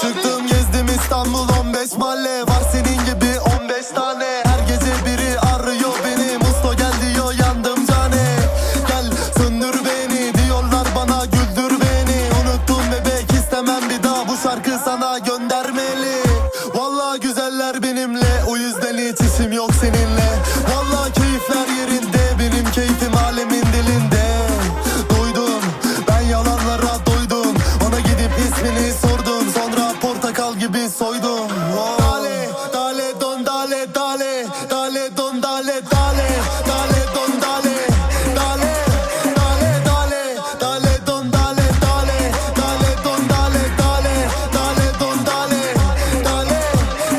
Çıktım gezdim İstanbul 15 mahalle. Gibi soydum Oh. Dale, dale, don, dale, dale Dale, don, dale, dale Dale, don, dale Dale, dale, dale Dale, don, dale, dale Dale, don, dale, dale Dale, don, dale Dale,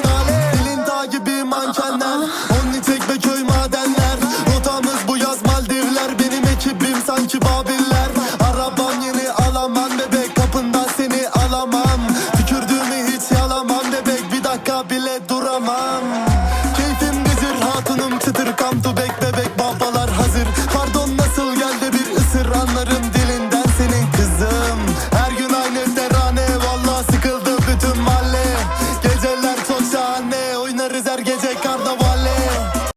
dale Dilin dağ gibi mankenlerOnni çekme köy madenler Rotamız bu yaz Maldivler Benim ekibim sanki Babil Come on.